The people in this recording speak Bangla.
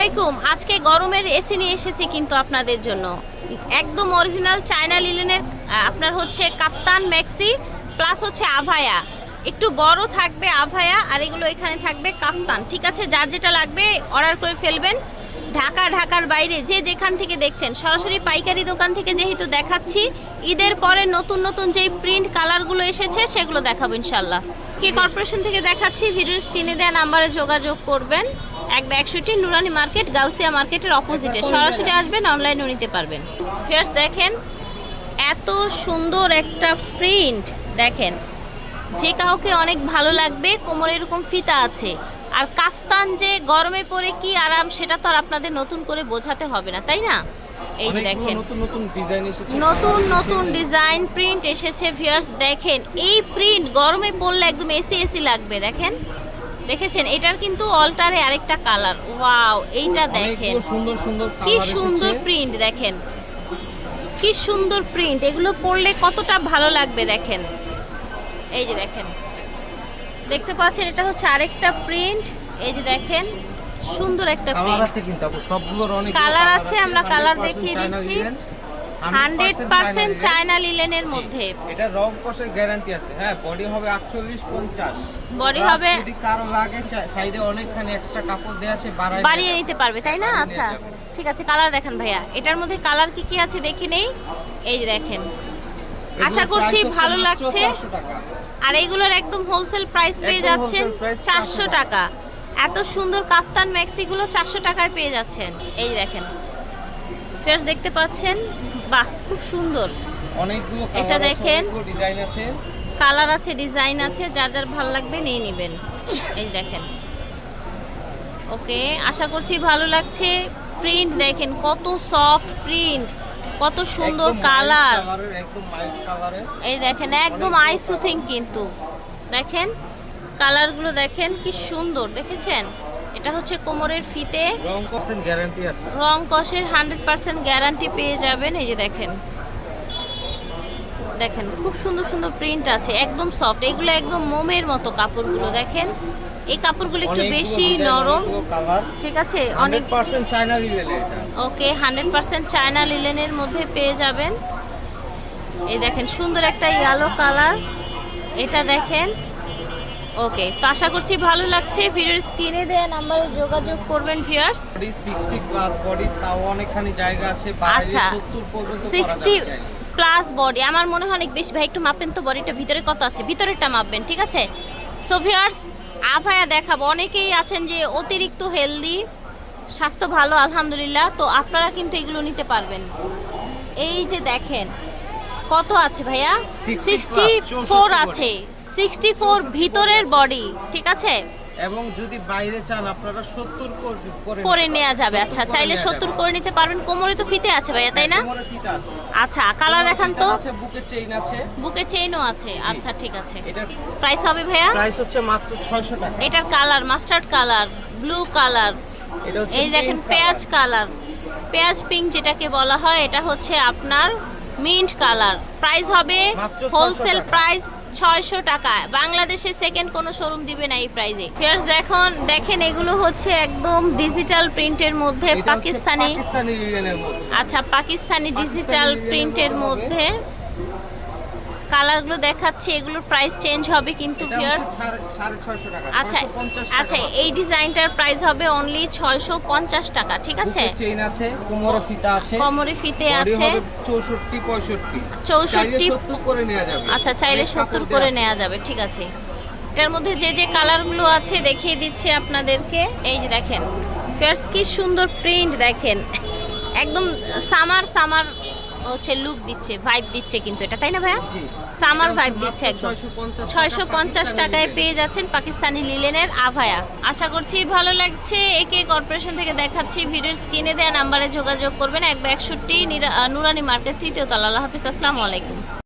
আলাইকুম। আজকে গরমের এসি নিয়ে এসেছি কিন্তু আপনাদের জন্য। একদম অরিজিনাল চায়না লিলেনের আপনার হচ্ছে কাফতান ম্যাক্সি প্লাস হচ্ছে আভায়া। একটু বড় থাকবে আভায়া, আর এগুলো এখানে থাকবে কাফতান। ঠিক আছে, যার যেটা লাগবে অর্ডার করে ফেলবেন। ঢাকা, ঢাকার বাইরে, যে যেখান থেকে দেখছেন, সরাসরি পাইকারি দোকান থেকে যেহেতু দেখাচ্ছি, ঈদের পরে নতুন নতুন যেই প্রিন্ট কালারগুলো এসেছে, সেগুলো দেখাবো ইনশাল্লাহ কে কর্পোরেশন থেকে দেখাচ্ছি, ভিডিওর স্ক্রিনে দেওয়া নাম্বারে যোগাযোগ করবেন। এক একষট্টি নুরানি মার্কেট গাউসিয়া মার্কেটের অপোজিটে সরাসরি আসবেন অনলাইনেও নিতে পারবেন। ফিয়ার্স দেখেন এত সুন্দর একটা প্রিন্ট দেখেন। যে কাউকে অনেক ভালো লাগবে কোমরে এরকম ফিতা আছে। আর কাফতান যে গরমে পরে কি আরাম সেটা তো আর আপনাদের নতুন করে বোঝাতে হবে না তাই না? এই দেখেন। নতুন নতুন ডিজাইন এসেছে। নতুন নতুন ডিজাইন প্রিন্ট এসেছে ভিউয়ার্স দেখেন। এই প্রিন্ট গরমে পড়লে একদম এসি এসি লাগবে দেখেন। দেখেছেন? এটার কিন্তু অল্টারে আরেকটা কালার ওয়াও এইটা দেখেন। সুন্দর সুন্দর কি সুন্দর প্রিন্ট দেখেন। কি সুন্দর প্রিন্ট এগুলো পরলে কতটা ভালো লাগবে দেখেন। এই যে দেখেন। দেখতে পাচ্ছেন এটা হচ্ছে আরেকটা প্রিন্ট এই যে দেখেন সুন্দর একটা কালার প্রিন্ট আছে কিন্তু সবগুলোর অনেক কালার আছে, আমরা কালার দেখিয়ে দিচ্ছি। হান্ড্রেড পার্সেন্ট চায়না লিলেনের মধ্যে। এটা রং কষের গ্যারান্টি আছে। হ্যাঁ বডি হবে 48 50 বডি হবে যদি কারও লাগে সাইডে অনেকখানি এক্সট্রা কাপড় দেওয়া আছে বাড়ায় বাড়িয়ে নিতে পারবে তাই না? আচ্ছা ঠিক আছে কালার দেখেন ভাইয়া। এটার মধ্যে কালার কি কি আছে দেখে নেই? এই দেখেন। আশা করছি ভালো লাগছে। আর এইগুলোর একদম হোলসেল প্রাইস পেয়ে যাচ্ছেন চারশো 400 টাকা। এত সুন্দর কাফতান ম্যাক্সিগুলো চারশো টাকায় পেয়ে যাচ্ছেন। এই দেখেন। ফেয়ার্স দেখতে পাচ্ছেন বাহ খুব সুন্দর। অনেকগুলো এটা দেখেন। ডিজাইন আছে। কালার আছে ডিজাইন আছে যার যার ভালো লাগবে নিয়ে নেবেন। এই দেখেন। ওকে আশা করছি ভালো লাগছে। প্রিন্ট দেখেন কত সফট প্রিন্ট কত সুন্দর কালার এই দেখেন একদম অনেক আই সুথিং কিন্তু। দেখেন কালারগুলো দেখেন কি সুন্দর দেখেছেন? এটা হচ্ছে কোমরের ফিতে। রং কষের গ্যারান্টি আছে। রং কষের হান্ড্রেড পার্সেন্ট গ্যারান্টি পেয়ে যাবেন এই যে দেখেন। দেখেন খুব সুন্দর সুন্দর প্রিন্ট আছে একদম সফট এগুলো একদম মোমের মতো কাপড়গুলো দেখেন। এই কাপড়গুলো একটু বেশি নরম। ঠিক আছে? অনেক 100% চায়না লিলেন এটা। ওকে হান্ড্রেড পার্সেন্ট চায়না লিলেনের মধ্যে পেয়ে যাবেন। এই দেখেন সুন্দর একটা ইয়েলো কালার এটা দেখেন ওকে তো আশা করছি ভালো লাগছে। ভিডিওর স্ক্রিনে দেওয়া নাম্বারে যোগাযোগ করবেন ভিউয়ার্স বডি 60 প্লাস বডি তাও অনেকখানি জায়গা আছে বাইরে আচ্ছা 70 পর্যন্ত করা সিক্সটি যাবে চাইলে। প্লাস বডি আমার মনে হয় অনেক বেশি। ভাই একটু মাপেন তো বডিটা ভিতরে কত আছে? ভিতরেরটা মাপবেন ঠিক আছে? সো ভিউয়ার্স আভায়া দেখাবো। অনেকেই আছেন যে অতিরিক্ত হেলদি স্বাস্থ্য ভালো আলহামদুলিল্লাহ। তো আপনারা কিন্তু এগুলো নিতে পারবেন। এই যে দেখেন কত আছে ভাইয়া? সিক্সটি ফোর 64 আছে। সিক্সটি ফোর ভিতরের বডি ঠিক আছে? এবং যদি বাইরে চান আপনারা 70 করে নেওয়া যাবে। আচ্ছা চাইলে নেওয়া সত্তর যাবে। করে নিতে পারবেন। কোমরে তো ফিতে আছে ভাইয়া তাই না? কোমরে ফিতা আছে। আচ্ছা কালার দেখান তো। আছে বুকে চেইন আছে। বুকে চেইনও আছে। আচ্ছা ঠিক আছে। প্রাইস হবে ভাইয়া? প্রাইস হচ্ছে মাত্র 600 টাকা। এটার colour mustard colour blue colour এটা হচ্ছে এই দেখেন পেঁয়াজ কালার পেঁয়াজ পিঙ্ক যেটাকে বলা হয় এটা হচ্ছে আপনার মিন্ট কালার প্রাইস হবে হোলসেল প্রাইস ছয়শো টাকা। বাংলাদেশে সেকেন্ড কোনো শোরুম দিবে না এই প্রাইজে ফিয়ার্স দেখুন দেখেন এগুলো হচ্ছে একদম ডিজিটাল প্রিন্টের মধ্যে পাকিস্তানি আচ্ছা পাকিস্তানি ডিজিটাল প্রিন্টের মধ্যে কালারগুলো দেখাচ্ছি এগুলোর প্রাইস চেঞ্জ হবে কিন্তু ভিউয়ার্স আচ্ছা আচ্ছা এই ডিজাইনটার প্রাইস হবে অনলি ছয়শো পঞ্চাশ টাকা ঠিক আছে? চেইন আছে কোমরে ফিতা আছে। কোমরে ফিতে আছে। হবে 64 65 চৌষট্টি চাইলে 70 করে নেওয়া যাবে। আচ্ছা চাইলে অনেক সত্তর কাপড় করে নেওয়া যাবে ঠিক আছে। এটার মধ্যে যে যে কালারগুলো আছে দেখিয়ে দিচ্ছি আপনাদেরকে। এই যে দেখেন ফেয়ার্স কি সুন্দর প্রিন্ট দেখেন। একদম সামার সামার হচ্ছে লুক দিচ্ছে ভাইব দিচ্ছে কিন্তু এটা তাই না ভাইয়া? সামার ভাইব দিচ্ছে একদম। ছয়শো পঞ্চাশ টাকায় পেয়ে যাচ্ছেন পাকিস্তানি লিলেনের আভায়া। আশা করছি ভালো লাগছে। একে কর্পোরেশন থেকে দেখাচ্ছি ভিডিওর স্ক্রিনে দেওয়া নাম্বারে যোগাযোগ করবেন। এক একষট্টি নুরানি মার্কেট তৃতীয় তলা। আল্লাহ হাফিজ আসসালামু আলাইকুম।